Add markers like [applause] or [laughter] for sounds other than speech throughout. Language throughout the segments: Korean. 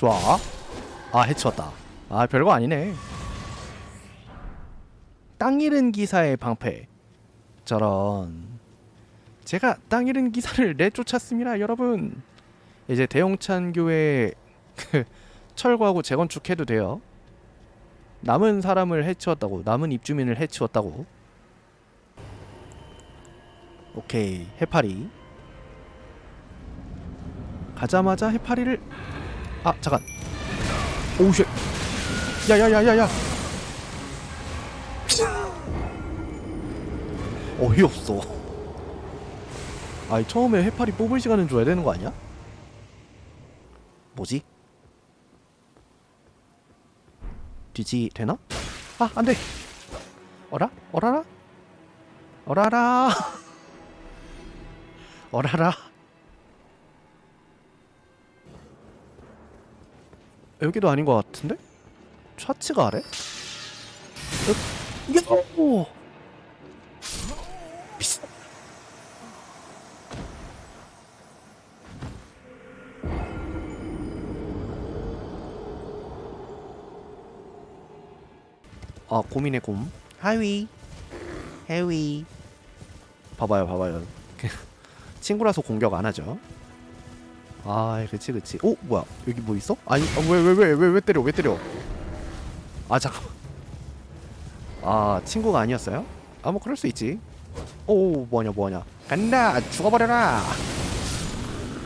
좋아. 아 해치웠다. 아 별거 아니네. 땅 잃은 기사의 방패. 저런. 제가 땅 잃은 기사를 [laughs] 내쫓았습니다 여러분. 이제 대용찬 교회 [laughs] 그 철거하고 재건축해도 돼요. 남은 사람을 해치웠다고 남은 입주민을 해치웠다고. 오케이 해파리. 가자마자 해파리를 아 잠깐 오우쉣 야야야야야 어이없어 아니 처음에 해파리 뽑을 시간은 줘야 되는 거 아니야? 뭐지? 뒤지 되나? 아 안돼 어라? 어라라? 어라라 [laughs] 어라라 여기도 아닌 것 같은데? 좌측 아래? 여, 이게 오 미스 아 고민의 곰. 하위. 해위. 봐봐요 봐봐요. [laughs] 친구라서 공격 안 하죠 아 그치 그치 오 뭐야 여기 뭐 있어? 아니 왜 왜 왜 왜 왜 때려 왜 때려 아 잠깐만 아 친구가 아니었어요? 아 뭐 그럴 수 있지 오 뭐냐 뭐냐 간다 죽어버려라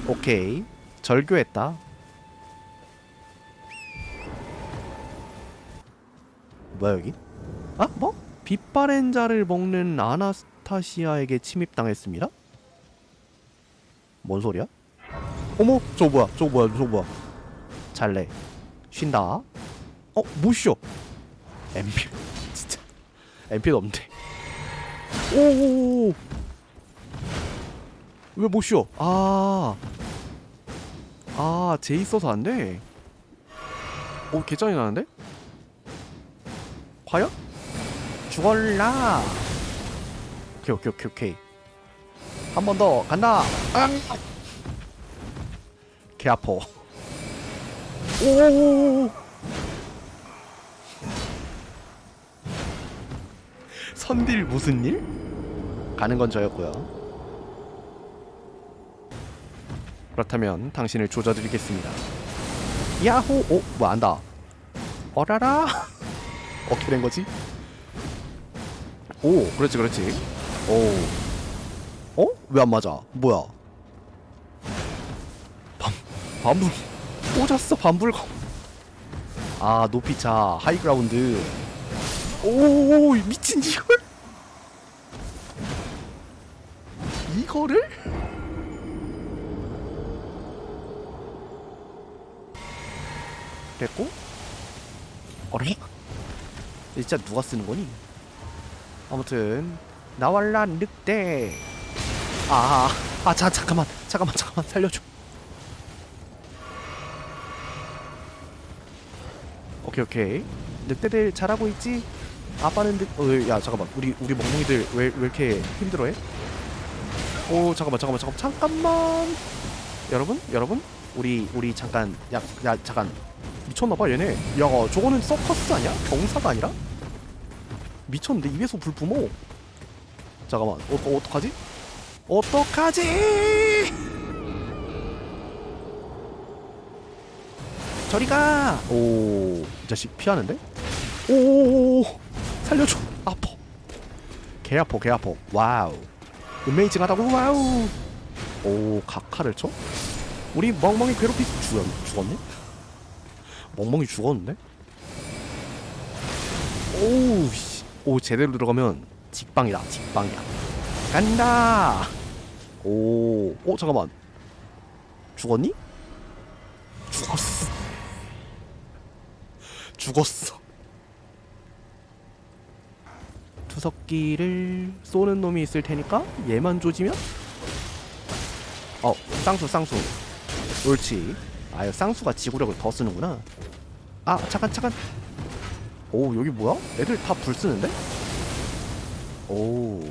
오케이 절교했다 뭐야 여기? 아 뭐? 빛바랜자를 먹는 아나스타시아에게 침입당했습니다? 뭔 소리야? 어머 저거 뭐야 저거 뭐야 저거 뭐야 잘래 쉰다 어? 못 쉬어 엠필 [laughs] 진짜 엠필 없는데 오오오 왜못 쉬어 아 아, 제 있어서 안 돼. 오, 개짱이 나는데? 과연? 죽을라. 오케이, 오케이, 오케이, 오케이. 한 번 더 간다. 앙! 개 아파. 오. 선딜 무슨 일? 가는 건 저였고요. 그렇다면 당신을 조져드리겠습니다. 야호! 오, 뭐 안다. 어라라. [laughs] 어떻게 된 거지? 오, 그렇지, 그렇지. 오. 어? 왜 안 맞아? 뭐야? 밤, 밤불. 꽂았어, 밤불검. 아, 높이차, 하이그라운드. 오, 미친 이걸? 이거를? 됐고 어래? 진짜 누가 쓰는 거니? 아무튼 나war라 늑대 아, 아, 자, 잠깐만, 잠깐만, 잠깐만, 살려줘. 오케이, 오케이. 늑대들 잘하고 있지? 아빠는 늑, 어, 야, 잠깐만, 우리 우리 멍멍이들 왜 왜 이렇게 힘들어해? 오, 잠깐만, 잠깐만, 잠깐만, 잠깐만. 여러분, 여러분, 우리 우리 잠깐, 야, 야, 잠깐. 미쳤나봐 얘네 야 저거는 서커스 아니야? 경사가 아니라? 미쳤는데 입에서 불 뿜어 잠깐만 어, 어 어떡하지? 어떡하지? 저리 가 오 이 자식 피하는데? 오 살려줘 아파 개 아파 개 아파 와우 어메이징하다고 와우 오 각하를 쳐? 우리 멍멍이 괴롭히 죽었, 죽었네? 멍멍이 죽었는데? 오우 씨. 오 제대로 들어가면 직방이다 직방이야 간다 오, 어 잠깐만 죽었니? 죽었어 죽었어 [laughs] 투석기를 쏘는 놈이 있을 테니까 얘만 조지면 어 쌍수 쌍수 옳지 아유 쌍수가 지구력을 더 쓰는구나 아 잠깐 잠깐 오 여기 뭐야? 애들 다 불 쓰는데? 오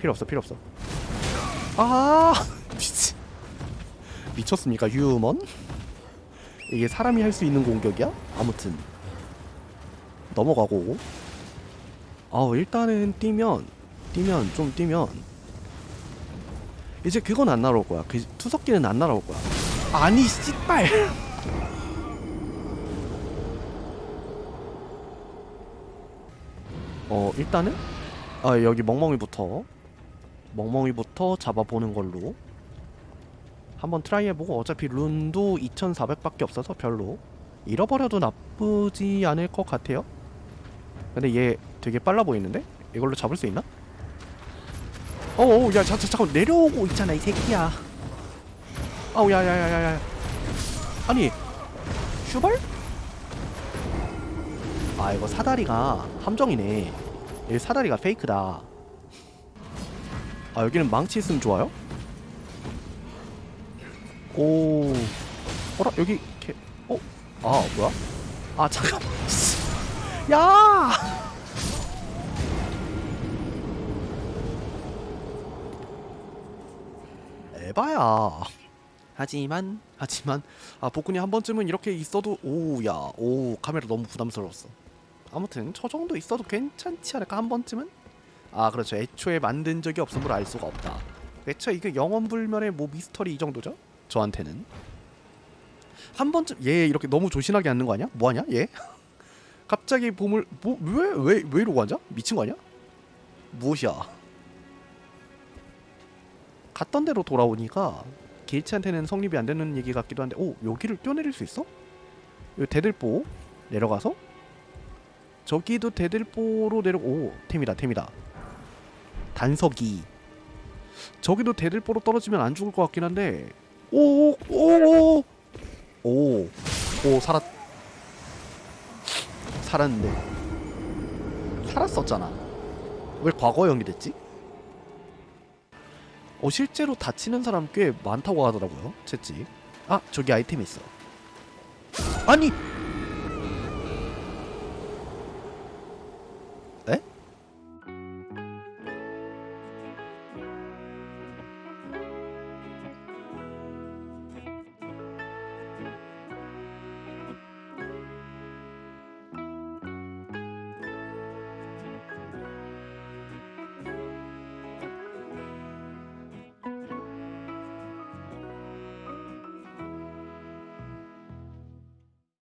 필요 없어 필요 없어 아 [laughs] 미치 미쳤습니까 휴먼? 이게 사람이 할 수 있는 공격이야? 아무튼 넘어가고. 아 일단은 뛰면 뛰면 좀 뛰면. 이제 그건 안 날아올 거야. 그 투석기는 안 날아올 거야. 아니 씨발! [laughs] 어 일단은? 아 여기 멍멍이부터. 멍멍이부터 잡아보는 걸로. 한번 트라이 해보고 어차피 룬도 2400밖에 없어서 별로. 잃어버려도 나쁘지 않을 것 같아요 근데 얘 되게 빨라 보이는데? 이걸로 잡을 수 있나? 어어 야 자, 자, 잠깐 내려오고 있잖아 이 새끼야 아우 야야야야야 아니 슈발? 아 이거 사다리가 함정이네 여기 사다리가 페이크다 아 여기는 망치 있으면 좋아요? 오 어라 여기 개... 어? 아 뭐야? 아 잠깐 [laughs] 야 에바야. 하지만 하지만 아 복근이 한 번쯤은 이렇게 있어도 오야 오 카메라 너무 부담스러웠어. 아무튼 저 정도 있어도 괜찮지 않을까? 한 번쯤은? 아 그렇죠. 애초에 만든 적이 없으므로 알 수가 없다. 애초에 이게 영원불멸의 뭐 미스터리 이 정도죠? 저한테는. 한 번쯤 얘 이렇게 너무 조신하게 앉는 거 아니야? 뭐하냐 얘? [laughs] 갑자기 보물 뭐왜왜왜 왜 이러고 앉아? 미친 거 아니야? 무엇이야 갔던 대로 돌아오니까 길치한테는 성립이 안 되는 얘기 같기도 한데 오 여기를 뛰어내릴 수 있어? 여기 대들보 내려가서? 저기도 대들보로 내려 오 템이다 템이다. 단서기. 저기도 대들보로 떨어지면 안 죽을 것 같긴 한데 오 오오오 오, 오 살았 살았는데. 살았었잖아. 왜 과거형이 됐지? 어 실제로 다치는 사람 꽤 많다고 하더라고요 채찍. 아 저기 아이템 있어. 아니